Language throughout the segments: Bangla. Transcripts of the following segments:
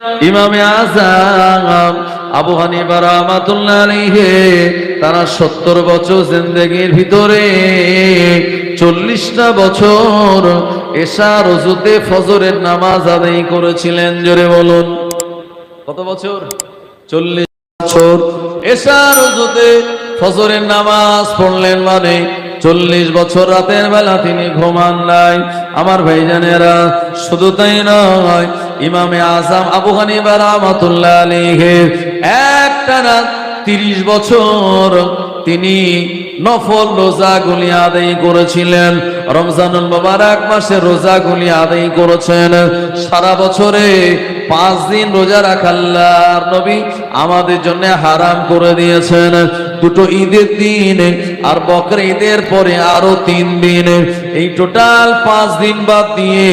ইমামে আজম আবু হানিফা রাহমাতুল্লাহ আলাইহি, তারা সত্তর বছর জিন্দেগির ভিতরে চল্লিশটা বছর এশা রজুতে ফজরের নামাজ আদায় করেছিলেন, জোরে বলুন। কত বছর? চল্লিশ বছর এশা রজুতে ফজরের নামাজ পড়লেন মানে চল্লিশ বছর রাতের বেলা তিনি ঘুমান নাই। আমার ভাইজানেরা, শুধু তাই নয় ইমামে আজম আবু হানিফা রাহমাতুল্লাহ আলাইহি একটা রাত তিরিশ বছর তিনি নফল রোজাগুলি আদায় করেছিলেন। রমজানুল মোবারক মাসে রোজাগুলি আদায় করেছেন। সারা বছরে পাঁচ দিন রোজা রাখা আল্লাহর নবী আমাদের জন্য হারাম করে দিয়েছেন। দুটো ঈদের দিন আর বকর ঈদের পরে আরও তিন দিন। এই টোটাল পাঁচ দিন বাদ দিয়ে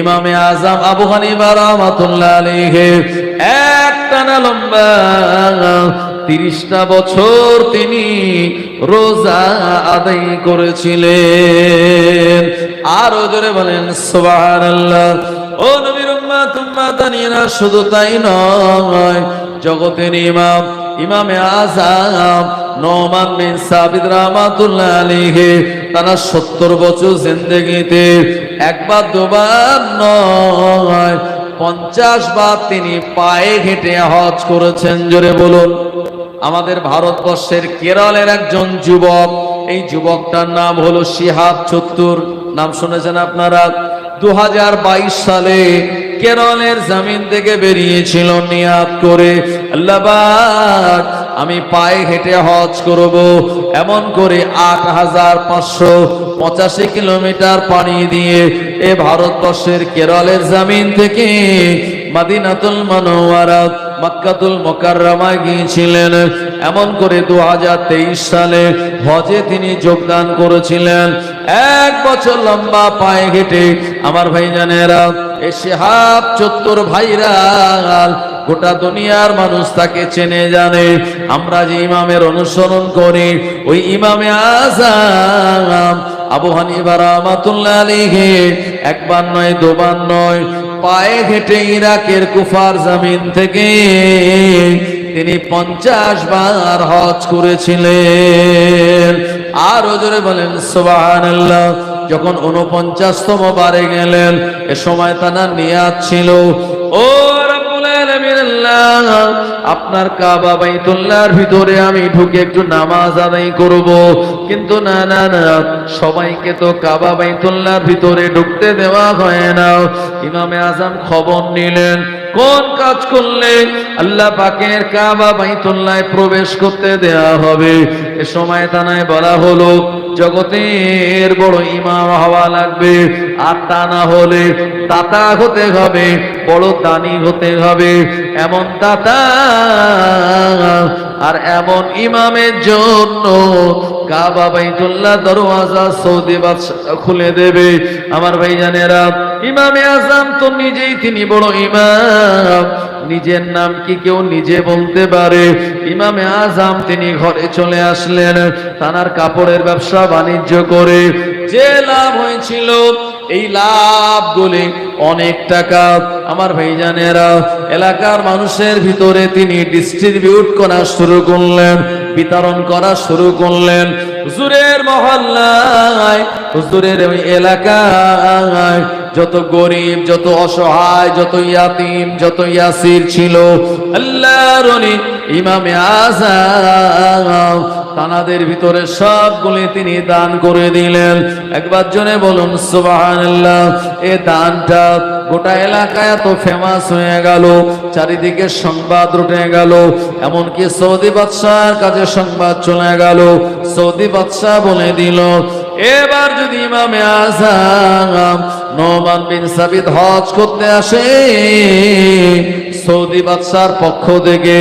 ইমামে আজম আবু হানিফা রহমাতুল্লাহ আলাইহি একটানা লম্বা তিরিশটা বছর তিনি রোজা আদায় করেছিলেন। আরও জোরে বলেন, সুবহানাল্লাহ। ও নবীর উম্মাত উম্মাতানিরা শুধু তাই নয়, জগতের ইমাম ইমামে আজম নোমান বিন সাবিদ রাহমাতুল্লাহ আলাইহি তারা 70 বছর জিন্দেগিতে একবার দুবার নয়, পঞ্চাশ বার তিনি পায়ে হেঁটে হজ করেছেন। জোরে বলুন, আমাদের ভারতবর্ষের কেরলের একজন যুবক, এই যুবকটার নাম হলো শিহাব চত্তুর। নাম শুনেছেন আপনারা? দু হাজার বাইশ সালে কেরলের জামিন থেকে বেরিয়েছিল নিয়াত করে, আল্লাহ আমি পায়ে হেঁটে হজ করব। এমন করে আট হাজার পাঁচশো পঁচাশি কিলোমিটার পানি দিয়ে এ ভারতবর্ষের কেরলের জামিন থেকে মাদিনাতুল মানোয়ারা, মক্কাতুল মোকাররমায় গিয়েছিলেন। এমন করে দু হাজার তেইশ সালে হজে তিনি যোগদান করেছিলেন। এক বছর লম্বা পায়ে হেঁটে, আমার ভাইজানেরা এ শেহাব চত্বর ভাইরাল, গোটা দুনিয়ার মানুষ তাকে চেনে জানে। আমরা যে ইমামের অনুসরণ করি, ওই ইমামে আজম আবু হানিফা রাহমাতুল্লাহ আলাইহি একবার নয়, দুবার নয়, পায়ে হেঁটে ইরাকের কুফার জামিন থেকে তিনি পঞ্চাশ বার হজ করেছিলেন। আরও জোরে বলেন, সুবহানাল্লাহ। যখন উনপঞ্চাশতম বারে গেলেন, এ সময় তানার নিয়াত ছিল। ও আপনার কাবা বাইতুল্লাহর ভিতরে আমি ঢুকে একটু নামাজ আদায় করব। কিন্তু না না না, সবাইকে তো কাবা বাইতুল্লাহর ভিতরে ঢুকতে দেওয়া হয় না। ইমামে আজম খবর নিলেন, কোন কাজ করলে আল্লাহ পাকের কাবা বাইতুল্লাহ প্রবেশ করতে দেয়া হবে? এ সময় তানায় বলা হলো জগতের বড় ইমাম হওয়া লাগবে। আর তা না হলে দাতা হতে হবে, বড় দানি হতে হবে। এমন দাতা আর এমন ইমামের জন্য কাবা বাইতুল্লাহ দরওয়াজা সৌদি বাদশাহ খুলে দেবে। আমার ভাই ভাইজানেরা, ইমামে আজম তো নিজেই তিনি বড় ইমাম। নিজের নাম কি কেউ নিজে বলতে পারে? ইমামে আজম তিনি ঘরে চলে আসলেন, তানার কাপড়ের ব্যবসা বাণিজ্য করে। যে লাভ হয়েছিল, এই লাভগুলি অনেক টাকা। আমার ভাইজানেরা, এলাকার মানুষের ভিতরে তিনি ডিস্ট্রিবিউট করা শুরু করলেন, বিতরণ করা শুরু করলেন। হুজুরের মহল্লায়, হুজুরের এলাকায় যত গরিব, যত অসহায়, যত ইয়াতিম, যত ইয়াসির ছিল, আল্লাহর ইমামে আজম তানাদের ভিতরে সবগুলি তিনি দান করে দিলেন। একবার জনে বলুন, সুবহানাল্লাহ, এ দানটা গোটা এলাকায় এত ফেমাস হয়ে গেল, চারিদিকে সংবাদ উঠে গেল, এমনকি সৌদি বাদশার কাছে সংবাদ চলে গেল। সৌদি বাদশাহ বলে দিল এবার যদি ইমামে আজম নোমান বিন সাবিদ হজ করতে আসে সৌদি বাদশার পক্ষ থেকে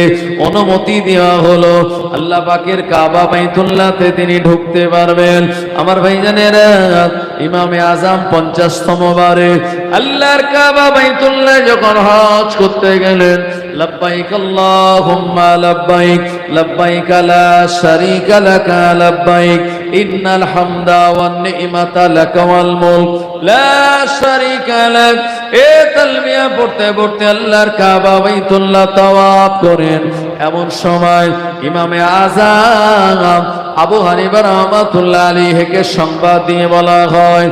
অনুমতি দেওয়া হলো আল্লাহ পাকের কাবা বাইতুল্লাহতে তিনি ঢুকতে পারবেন আমার ভাইজানেরা ইমামে আজম পঞ্চাশতম বারে আল্লাহর কাবা বাইতুল্লাহ যখন হজ করতে গেলেন لبيك اللهم لبيك لبيك لا شريك لك لبيك ইন্নাল হামদা ওয়ান নি'মাতা লাকা ওয়াল মুলক। লা শারীকা লাক। এ তালবিয়া পড়তে পড়তে আল্লাহর কাবা বাইতুল্লাহ তাওয়াফ করেন। এমন সময় ইমামে আযম আবু হানিফা রহমাতুল্লাহ আলাইহিকে সংবাদ দিয়ে বলা হয়,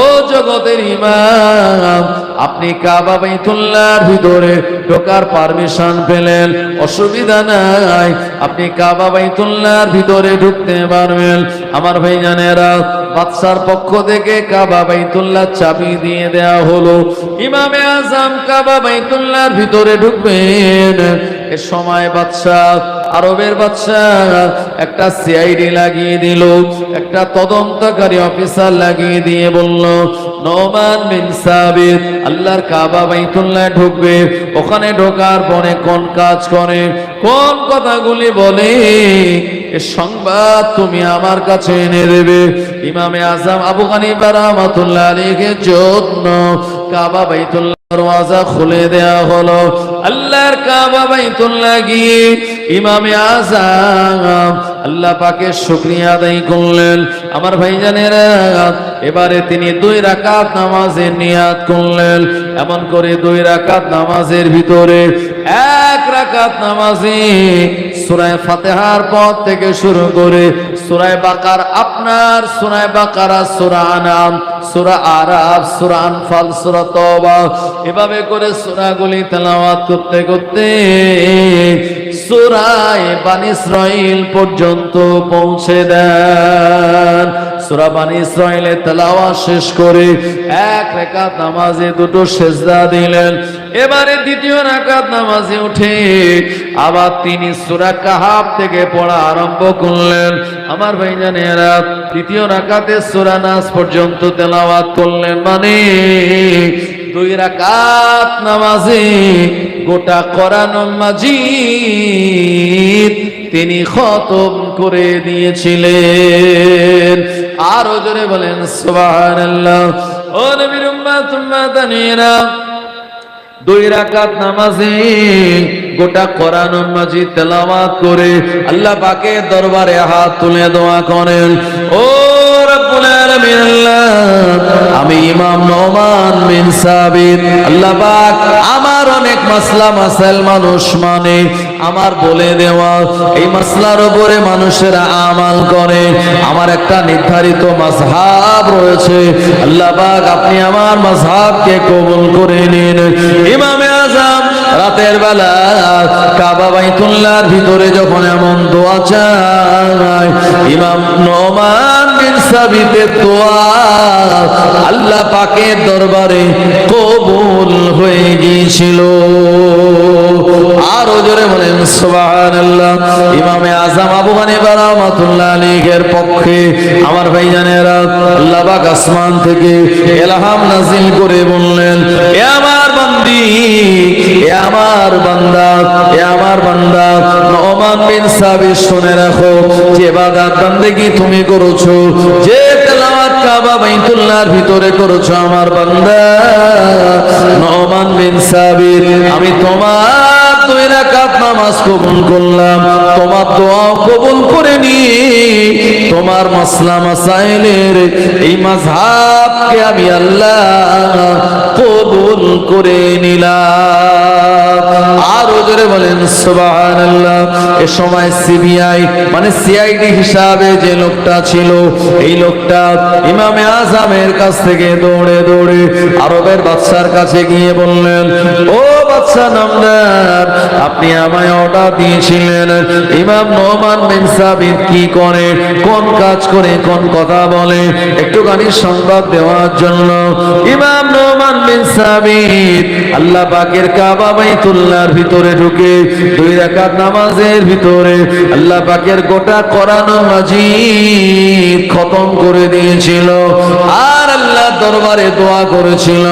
ও জগতের ইমাম আপনি কাবা বাইতুল্লাহর ভিতরে ঢোকার পারমিশন পেলেন, অসুবিধা নাই। আপনি কাবা বাইতুল্লাহর ভিতরে ঢুকতে পারবেন। আমার ভাই জানেরা বাদশার পক্ষ থেকে কাবা বাইতুল্লাহ চাবি দিয়ে দেয়া হলো। ইমামে আজম কাবা বাইতুল্লাহর ভিতরে ঢুকবেন। এ সময় বাদশাহ আরবের বাদশাহ একটা সিআইডি লাগিয়ে দিল, একটা তদন্তকারী অফিসার লাগিয়ে দিয়ে বলল নোমান বিন সাবিত, আল্লাহর কাবা বাইতুল্লাহ ঢুকবে, ওখানে ঢোকার পরে কোন কাজ করে? কোন কথাগুলি বলে সংবাদ তুমি আমার কাছে এনে দেবে। ইমামে আজম আবু হানিফা রাহমাতুল্লাহ আলাইহির জন্য কাবা বাইতুল্লাহ দরওয়াজা খুলে দেয়া হলো। আল্লাহর কাবা বাইতুল্লাহ গিয়ে ইমামে আজম আল্লাহ পাকে শুকরিয়া আদায় করলেন। আমার ভাইজানেরা, এবারে তিনি দুই রাকাত নামাজের নিয়াত করলেন। এমন করে দুই রাকাত নামাজের ভিতরে এক রাকাত নামাজে সূরা ফাতিহার পর থেকে শুরু করে সূরা বাকার আপনার, সূরা বাকারা, সূরা আনাম, সূরা আরাফ, সূরা আনফাল, সূরা তওবা। এভাবে করে সূরাগুলি তেলাওয়াত করতে করতে সূরায়ে বানি ইসরাইল পর্যন্ত পৌঁছে দেন। সূরা বানি ইসরাইলে তেলাওয়াত শেষ করে এক রাকাত নামাজে দুটো সেজদা দিলেন। এবারে দ্বিতীয় রাকাত নামাজে উঠে আবার তিনি সুরা কাহাব থেকে পড়া আরম্ভ করলেন। আমার ভাইজানেরা, তৃতীয় রাকাতে সূরা নাস পর্যন্ত তেলাওয়াত করলেন মানে দুই রাকাত নামাজে গোটা কোরআন মাজিদ তিনি খতম করে দিয়েছিলেন। আরও জোরে বলেন উম্মাতানিরা দুই রাকাত নামাজে গোটা কোরআন মাঝি তেলাওয়াত করে আল্লাহ পাকে দরবারে হাত তুলে দোয়া করেন। ও আমি ইমাম নোমান বিন সাবিত। আল্লাহ পাক আমার অনেক মাসলা মানুষ মানে আমার বলে দেওয়া, এই মাসলার উপরে মানুষেরা আমাল করে। আমার একটা নির্ধারিত মাযহাব রয়েছে। আল্লাহ পাক, আপনি আমার মাযহাবকে কবুল করে নিন। রাতের বেলা কাবা বাইতুল্লাহর ভিতরে যখন এমন দোয়া চায়, ইমাম নোমান বিন সাবিতের দোয়া আল্লাহ পাকের দরবারে কবুল হয়ে গিয়েছিল। আরও জোরে বলেন, সুবহানাল্লাহ। ইমামে আজম আবু হানিফা রাহমাতুল্লাহ আলাইহির পক্ষে আমার ভাইজানেরা আল্লাহ পাক আসমান থেকে ইলহাম নাযিল করে বললেন, এ আমার বান্দি এ আমার বান্দা, এ আমার বান্দা নোমান বিন সাবিত শুনে রাখো, যে ইবাদত বান্দেগি তুমি করেছ, যে কাবা বাইতুল্লাহর ভিতরে করেছ আমার বান্দা। নোমান বিন সাবিত, আমি তোমার দুই রাকাত নামাজ কবুল করলাম। তোমার দোয়া কবুল করে নি। তোমার মাসলা মাসাইলের এই মাযহাবকে আমি আল্লাহ কবুল করে নিলাম। আরও জোরে বলেন, সুবহানাল্লাহ। এ সময় সিবিআই মানে সিআইডি হিসাবে যে লোকটা ছিল, এই লোকটা ইমামে আজমের কাছ থেকে দৌড়ে দৌড়ে আরবের বাদশার কাছে গিয়ে বললেন, ও বাদশা নামদার আপনি আমায় অর্ডার দিয়েছিলেন। ইমাম নোমান বিন সাবিত কি করে, কোন কাজ করে, কোন কথা বলে সংবাদ দেওয়ার জন্য। ইমাম নোমান বিন সাবিত আল্লাহ পাকের কাবা বাইতুল্লাহর ভিতরে ঢুকে, দুই রাকাত নামাজের ভিতরে আল্লাহ পাকের গোটা কোরআন মাজিদ খতম করে দিয়েছিল। আর আল্লাহ দরবারে দোয়া করেছিল।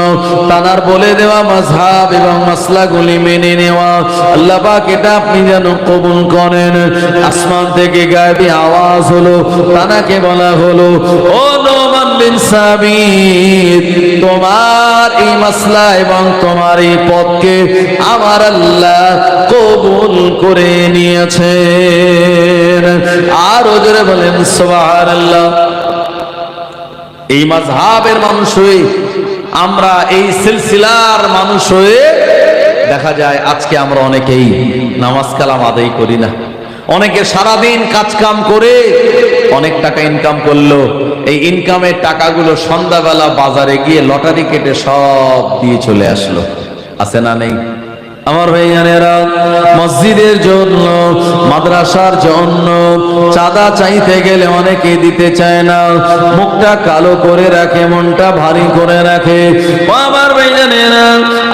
তানার বলে দেওয়া মাযহাব এবং মাসলাগুলি মেনে নেওয়া। আল্লাহ পাক এটা আপনি যেন কবুল করেন। আসমান থেকে গায়েবী আওয়াজ হলো, তানাকে বলা হলো, ও নোমান বিন সাবিত, তোমার এই মাসলা এবং তোমার এই পথকে আমার আল্লাহ কবুল করে নিয়েছেন। আর ওজরে বলেন, সুবহানাল্লাহ। এই মাঝহাবের মানুষ হয়ে আমরা এই সিলসিলার মানুষ হয়ে দেখা যায় আজকে আমরা অনেকেই নামাজ কালাম আদায় করি না। অনেকে সারাদিন কাজ কাম করে অনেক টাকা ইনকাম করল। এই ইনকামের টাকাগুলো সন্ধ্যাবেলা বাজারে গিয়ে লটারি কেটে সব দিয়ে চলে আসলো। আছে না নেই? আমার ভাইয়ানেরা, মসজিদের জন্য, মাদ্রাসার জন্য চাঁদা চাইতে গেলে অনেকে দিতে চায় না। মুখটা কালো করে রাখে, মনটা ভারী করে রাখে। আমার ভাইয়ানেরা,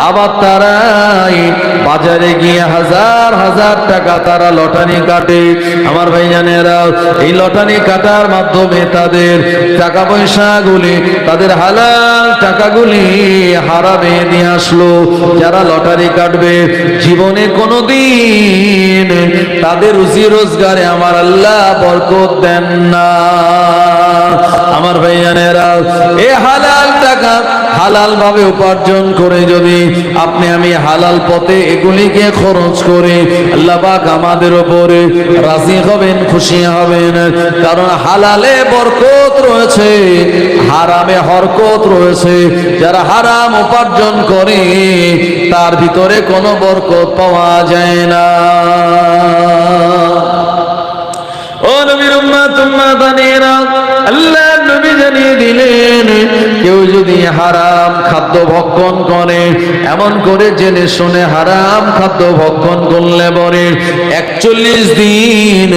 আবার তারাই বাজারে গিয়ে হাজার হাজার টাকা তারা লটারি কাটে। আমার ভাইজানেরা এই লটারি কাটার মাধ্যমে তাদের টাকা পয়সা গুলি তাদের হালাল টাকাগুলি হারাবে নিয়ে আসলো। যারা লটারি কাটবে জীবনে কোনোদিন তাদের রুজি রোজগারে আমার আল্লাহ বরকত দেন না। আমার ভাইজানেরা এ হালাল টাকা হালাল ভাবে উপার্জন করে যদি আপনি আমি হালাল পথে এগুলিকে খরচ করে আল্লাহ পাক আমাদের উপরে রাজি হবেন, খুশি হবেন। কারণ হালালে বরকত রয়েছে, হারামে হরকত রয়েছে। যারা হারাম উপার্জন করে, তার ভিতরে কোনো বরকত পাওয়া যায় না। ও নবীর উম্মাত উম্মাতানেরা আল্লাহ নবী জানিয়ে দিলেন যদি হারাম খাদ্য ভক্ষণ করে, এমন করে জেনে শুনে হারাম খাদ্য ভক্ষণ করলে পরে একচল্লিশ দিন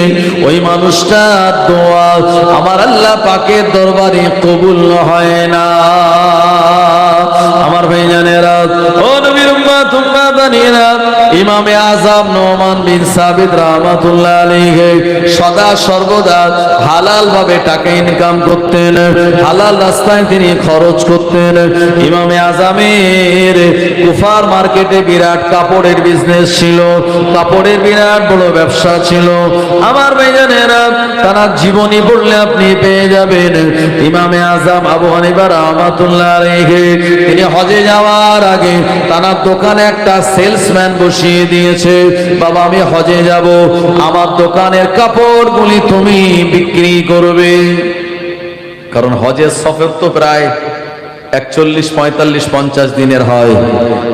ওই মানুষটার দোয়া আমার আল্লাহ পাকের দরবারে কবুল হয় না। আমার আলাইহি সদা সর্বদা হালাল ভাবে টাকা ইনকাম হালাল রাস্তায় তিনি খরচ ইমামে আজমের কুফার মার্কেটে বিরাট কাপড়ের বিজনেস ছিল। কাপড়ের বিরাট বড় ব্যবসা ছিল। আমার ভাইজানেরা, তারা জীবনী পড়লে আপনি পেয়ে যাবেন। ইমামে আজম আবু হানিফা রহমাতুল্লাহ আলাইহি, তিনি হজে যাওয়ার আগে তার দোকানে একটা সেলসম্যান বসিয়ে দিয়েছে, বাবা, আমি হজে যাব। আমার দোকানের কাপড়গুলি তুমি বিক্রি করবে। কারণ হজের সফর তো প্রায় একচল্লিশ, পঁয়তাল্লিশ, পঞ্চাশ দিনের হয়।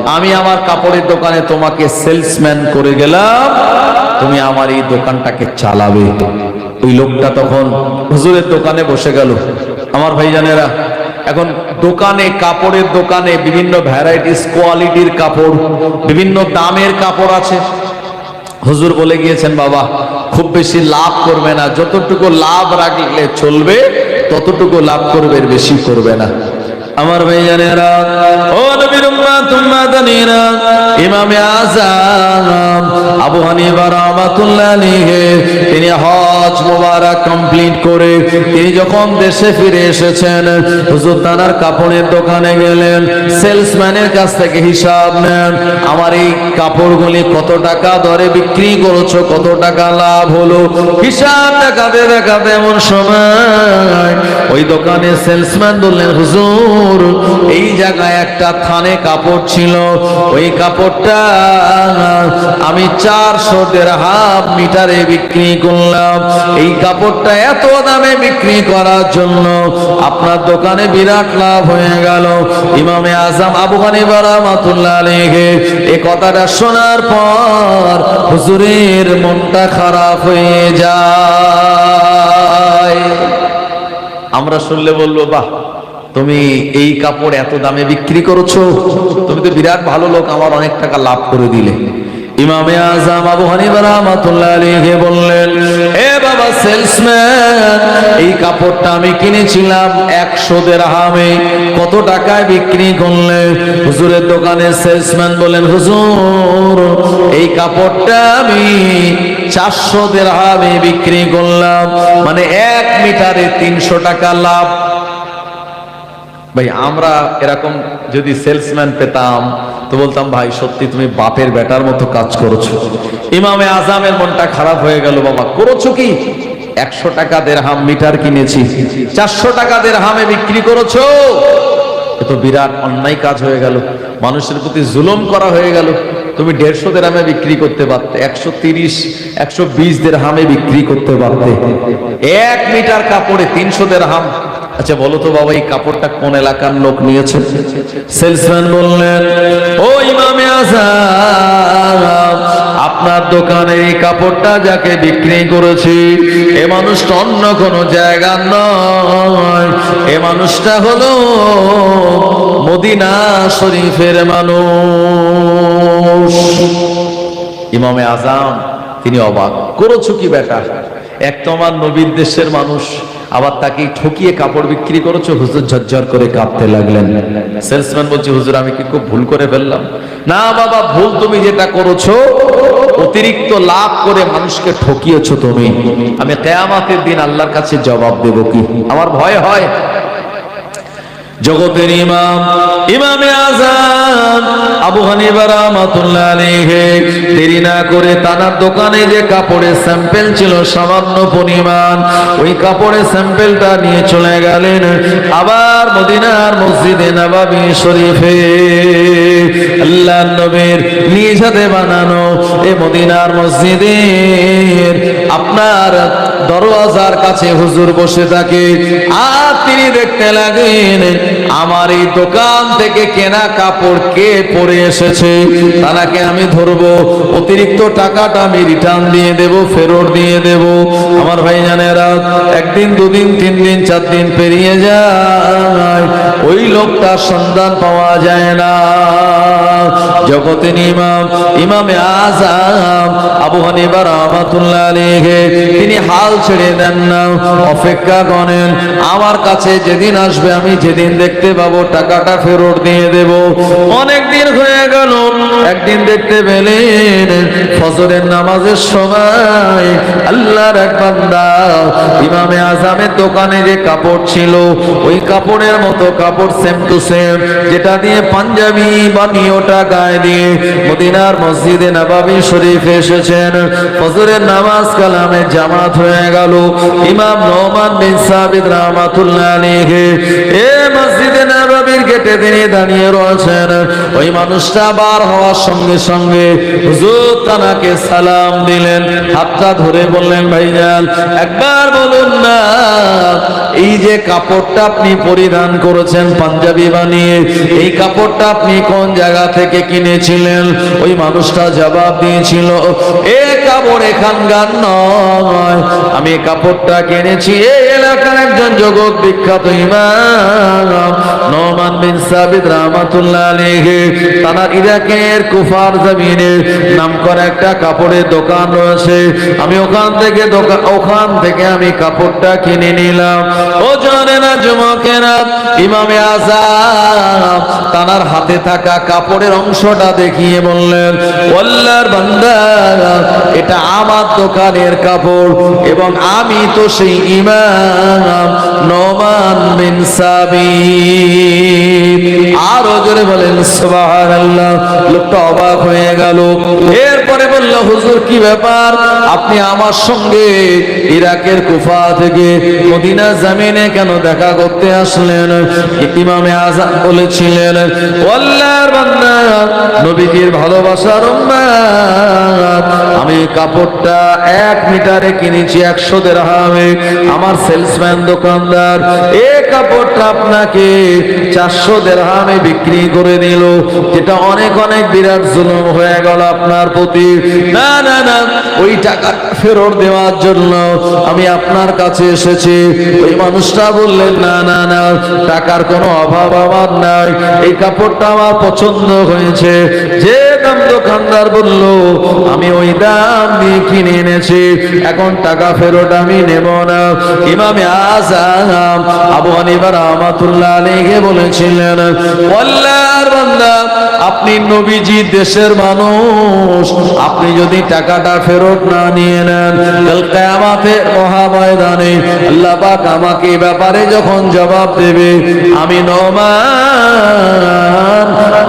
আমি আমার কাপড়ের দোকানে তোমাকে সেলসম্যান করে গেলাম। তুমি আমার এই দোকানটাকে চালাবে। ওই লোকটা তখন হুজুরের দোকানে বসে গেল। আমার ভাইজানেরা, এখন দোকানে, কাপড়ের দোকানে বিভিন্ন ভ্যারাইটিস কোয়ালিটির কাপড়, বিভিন্ন দামের কাপড় আছে। হুজুর বলে গিয়েছেন, বাবা, খুব বেশি লাভ করবে না। যতটুকু লাভ রাখলে চলবে, ততটুকু লাভ করবে বেশি করবে না। আমার ভাইজানেরা, ও নবীর উম্মাত উম্মাতানিরা ইমামে আযম, আবু হানিফা রাহমাতুল্লাহ আলাইহি, তিনি হজ মোবারক কমপ্লিট করে তিনি যখন দেশে ফিরে এসেছেন, হুজুর তানার কাপড়ের দোকানে গেলেন, সেলসম্যানের কাছ থেকে হিসাব নেন, আমার এই কাপড়গুলি কত টাকা দরে বিক্রি করেছ, কত টাকা লাভ হলো? হিসাব দেখাতে দেখাতে এমন সময় ওই দোকানে সেলসম্যান বললেন, হুজুর এই জায়গায় একটা থানে কাপড় ছিল। ওই কাপড়টা আমি চারশো হাফ মিটারে বিক্রি করলাম। এই কাপড়টা এত দামে বিক্রি করার জন্য আপনার দোকানে বিরাট লাভ হয়ে গেল। ইমামে আজম আবু হানিফা রাহমাতুল্লাহ আলাইহি এই কথাটা শোনার পর হুজুরের মনটা খারাপ হয়ে যায়। আমরা শুনলে বলব, বাহ! তুমি এই কাপড় এত দামে বিক্রি করেছ? তুমি তো বিরাট ভালো লোক, আমার অনেক টাকা লাভ করে দিলে। ইমামে আজম আবু হানিফা বললেন, এ বাবা সেলসম্যান, এই কাপড়টা আমি কিনেছিলাম 100 দিরহামে। কত টাকায় বিক্রি করলে? হুজুরের দোকানে সেলসম্যান বলেন হুজুর, এই কাপড়টা আমি 400 দিরহামে বিক্রি করলাম। মানে এক মিটারে 300 টাকা লাভ ভাই, আমরা এরকম যদি সেলসম্যান পেতাম, তো বলতাম, ভাই, সত্যি তুমি বাপের বেটার মতো কাজ করেছ। ইমামে আজামের মনটা খারাপ হয়ে গেল, বাবা। করেছ কি? একশো টাকা দেড়হাম মিটার কিনেছি। চারশো টাকা দেড়হামে বিক্রি করেছ। এ তো বিরাট অন্যায় কাজ হয়ে গেল। মানুষের প্রতি জুলুম করা হয়ে গেল। তুমি দেড়শো দেড়হামে বিক্রি করতে পারতে, একশো তিরিশ, একশো বিশ দেড়হামে বিক্রি করতে পারতে। এক মিটার কাপড়ে তিনশো দেড়হাম আচ্ছা বলো তো বাবা, এই কাপড়টা কোন এলাকার লোক নিয়েছে? সেলসম্যান বললেন, ও ইমামে আজম আপনার দোকানে এই কাপড়টা যাকে বিক্রি করেছি, এ মানুষটা অন্য কোনো জায়গা নয়। এ মানুষটা হলো মদিনা শরীফের মানুষ। ইমামে আজাম তিনি অবাক, করেছ কি বেটা? এক তো আমার নবীর দেশের মানুষ আবার তাকে ঠকিয়ে কাপড় বিক্রি করেছ? হুজুর ঝরঝর করে কাঁপতে লাগলেন। সেলসম্যান বলছে, হুজুর, আমি কি খুব ভুল করে ফেললাম? না বাবা, ভুল তুমি যেটা করেছ, অতিরিক্ত লাভ করে মানুষকে ঠকিয়েছো তুমি। আমি কেয়ামাতের দিন আল্লাহর কাছে জবাব দেব কি? আমার ভয় হয়। জগতের ইমাম, ইমামে আজান আবু হানিবা রাহমাতুল্লাহ আলাইহি। দেরি না করে তানার দোকানে যে কাপড়ের স্যাম্পেল ছিল, সামান্য পরিমাণ, ওই কাপড়ের স্যাম্পেলটা নিয়ে চলে গেলেন আবার মদিনার মসজিদে নবাবী শরীফে। আল্লাহ নবীর নিজ হাতে বানানো এ মদিনার মসজিদের। আপনার দরওয়াজার কাছে হুজুর বসে থাকে, আর তিনি দেখতে লাগেন, আমার এই দোকান থেকে কেনা কাপড় কে পরে এসেছে? তারাকে আমি ধরবো, অতিরিক্ত টাকাটা আমি রিটার্ন দিয়ে দেব, ফেরত দিয়ে দেব। আমার ভাই জানেরা একদিন, দুদিন, তিন দিন, চার দিন পেরিয়ে যায়। ওই লোকটার সন্ধান পাওয়া যায় না। জগতের ইমাম, ইমামে আজাম, আবু হানিফা রহমাতুল্লাহ আলাইহি, তিনি হাল ছেড়ে দেন না। অপেক্ষা করেন, আমার কাছে যেদিন আসবে আমি যেদিন দেখতে পাবো, টাকাটা ফেরত দিয়ে দেব। অনেক দিন হয়ে গেল, একদিন দেখতে পেলেন, ফজরের নামাজের সময় আল্লাহর এক বান্দা, ইমামে আজামের দোকানে যে কাপড় ছিল, ওই কাপড়ের মতো কাপড় সেম টু সেম যেটা দিয়ে পাঞ্জাবি বানিয়ে ওটা গায়ে দিয়ে মদিনার মসজিদে নবাবি শরীফ এসেছেন। ফজরের নামাজ কালামে জামাত হয়ে গেল। ইমাম নোমান বিন সাবিদ রহমাতুল্লাহ আলাইহি। এ মসজিদে নবাবীর গেটে তিনি দাঁড়িয়ে রয়েছেন। ওই মানুষটা বার হওয়ার সঙ্গে সঙ্গে হুজুর তানাকে সালাম দিলেন। হাতটা ধরে বললেন, ভাইজান, একবার বলুন না, এই যে কাপড়টা আপনি পরিধান করেছেন পাঞ্জাবি বানিয়ে, এই কাপড়টা আপনি কোন জায়গা থেকে কিনেছিলেন? ওই মানুষটা জবাব দিয়েছিল, এ কাপড় এখানকার নয়। আমি কাপড়টা কিনেছি, এই এলাকার একজন জগৎ বিখ্যাত বিন সাবিদ ইরাকের কুফার জমিনে নাম একটা কাপড়ের দোকান রয়েছে। আমি ওখান থেকে দোকান ওখান থেকে আমি কাপড়টা কিনে নিলাম। ও জানে না যুবকেরা, ইমামে আজাম তানার হাতে থাকা কাপড়ের অংশটা দেখিয়ে বললেন বান্দা এটা আমার দোকানের কাপড়, এবং আমি তো সেই ইমাম নোমান বিন সাবি আরও জোরে বলেন, সুবহানাল্লাহ, লোকটা অবাক হয়ে গেল। এরপরে বলল, হুজুর, কি ব্যাপার? আপনি আমার সঙ্গে ইরাকের কুফা থেকে মদিনা জামিনে কেন দেখা করতে আসলেন? ইমামে আজান বলেছিলেন আল্লাহর নবীজির ভালোবাসার আমি কাপড়টা এক মিটারে কিনেছি একশো দেড়হামে আমার সেলসম্যান দোকানদার এ কাপড়টা আপনাকে চারশো দেড়হামে বিক্রি করে দিল যেটা অনেক অনেক বিরাট জুলুম হয়ে গেল আপনার প্রতি। না না না, ওই টাকা ফেরত দেওয়ার জন্য আমি আপনার কাছে এসেছি। ওই মানুষটা বললেন, না না না, টাকার কোনো অভাব আমার নাই। এই কাপড়টা আমার পছন্দ হয়েছে। যে দোকানদার বলল, আমি ওই দাম দিয়ে কিনে এনেছি, এখন টাকা ফেরত আমি নেব না। ইমামে আজম আবু হানিফা রহমাতুল্লাহ আলাইহি বলেছিলেন আপনি নবীজি দেশের মানুষ, আপনি যদি টাকাটা ফেরত না নিয়ে নেন কিয়ামতের মহাময়দানে আল্লাহ পাক আমাকে ব্যাপারে যখন জবাব দেবে, আমি নমান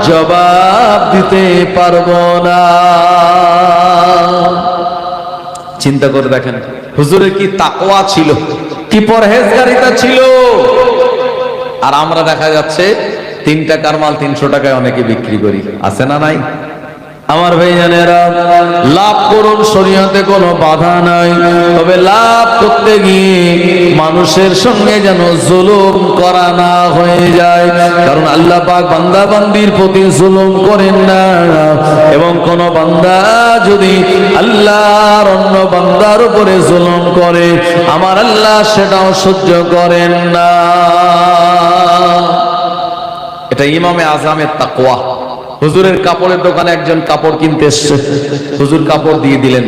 জবাব দিতে পারব না। চিন্তা করে দেখেন হুজুরে কি তাকোয়া ছিল? কি পরহেজগারিতা ছিল? আর আমরা দেখা যাচ্ছে তিন টাকার মাল তিনশো টাকায় অনেকে বিক্রি করি। আছে না নাই? আমার ভাই জানেরা লাভ করুন, শরীয়তে কোনো বাধা নাই। তবে লাভ করতে গিয়ে মানুষের সঙ্গে যেন জুলুম করা না হয়ে যায়। কারণ আল্লাহ পাক বান্দা বান্দির প্রতি জুলুম করেন না। এবং কোন বান্দা যদি আল্লাহর অন্য বান্দার উপরে জুলুম করে, আমার আল্লাহ সেটাও সহ্য করেন না। এটা ইমামে আজামের তাকওয়া। হুজুরের কাপড়ের দোকানে একজন কাপড় কিনতে এসছে। হুজুর কাপড় দিয়ে দিলেন।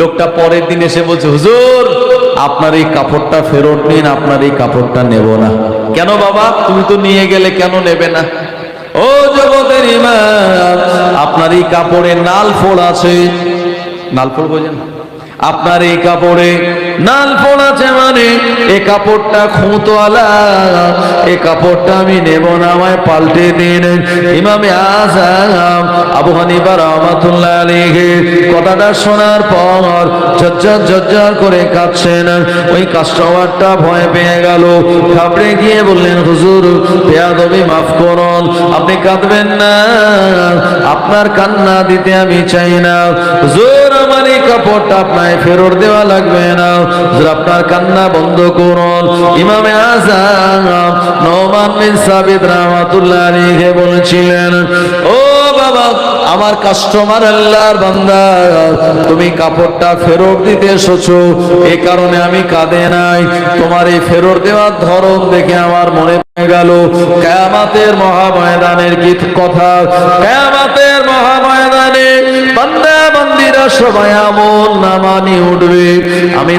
লোকটা পরের দিন এসে বলছে, হুজুর, আপনার এই কাপড়টা ফেরত নিন, আপনার এই কাপড়টা নেব না। কেন বাবা? তুমি তো নিয়ে গেলে কেন নেবে না? ও জগতের ইমান আপনার এই কাপড়ে নাল ফোড় আছে। নাল ফোড় বোঝেন আপনার এই কাপড়ে নাল আছে মানে এই কাপড়টা খুঁতওয়ালা এই কাপড়টা আমি নেব না, আমায় পাল্টে দিন। ইমামে আজম, আবু হানিফা রহমাতুল্লাহ কথাটা শোনার পর ঝরঝর ঝরঝর করে কাঁদছেন। ওই কাস্টমারটা ভয় পেয়ে গেল। ঘাবড়ে গিয়ে বললেন, হুজুর, বেয়াদবি মাফ করুন, আপনি কাঁদবেন না, আপনার কান্না দিতে আমি চাই না। হুজুর এই কাপড়টা ফেরত দেওয়া লাগবে না। আপনার কান্না বন্ধ করুন। ইমামে সাবিত রাহমাতুল্লাহ ও বাবা, আমার কাস্টমার আল্লাহর বান্দা, তুমি কাপড়টা ফেরত দিতে এসেছ। এই কারণে আমি কাঁদে নাই। তোমার এই ফেরত দেওয়ার ধরন দেখে আমার মনে গেল, কেয়ামাতের মহাময়দানের কি কথা? কেয়ামাতের মহাময়দানে বান্দা সবাই আমল নামানি উঠবে। আমি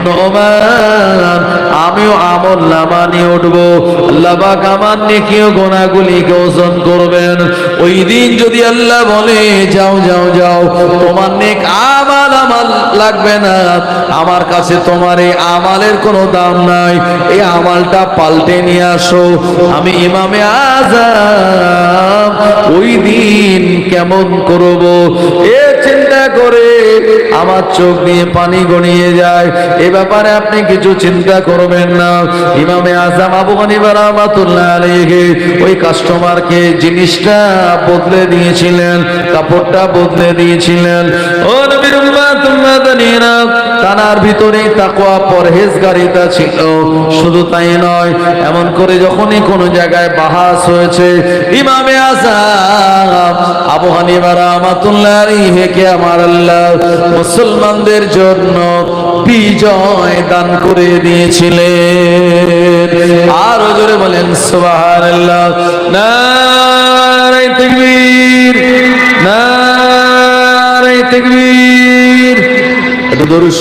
আমিও আমল উঠবো। আমার নেকিও করবেন? ওই দিন যদি আল্লাহ বলে, যাও যাও যাও, তোমার নেক আমাল আমাল লাগবে না। আমার কাছে তোমার এই আমালের কোনো দাম নাই। এই আমালটা পাল্টে নিয়ে আসো। আমি ইমামে আজাম ওই দিন কেমন করব? এ আমার চোখ দিয়ে পানি গড়িয়ে যায়। এ ব্যাপারে আপনি কিছু চিন্তা করবেন না। ইমামে আজাম আবু হানিফা রাহমাতুল্লাহ ওই কাস্টমারকে জিনিসটা বদলে দিয়েছিলেন, কাপড়টা বদলে দিয়েছিলেন। ও নবীর তানার ভিতরে পরহেজগারিতা ছিল। শুধু তাই নয়, এমন করে যখনই কোনো জায়গায় বাহাস হয়েছে, ইমামে আলাইহি আমার আল্লাহ মুসলমানদের জন্য বিজয় দান করে দিয়েছিলেন। আর জোরে বলেন, সুবহানাল্লাহ। নারায়ে তাকবীর এটা দরুদ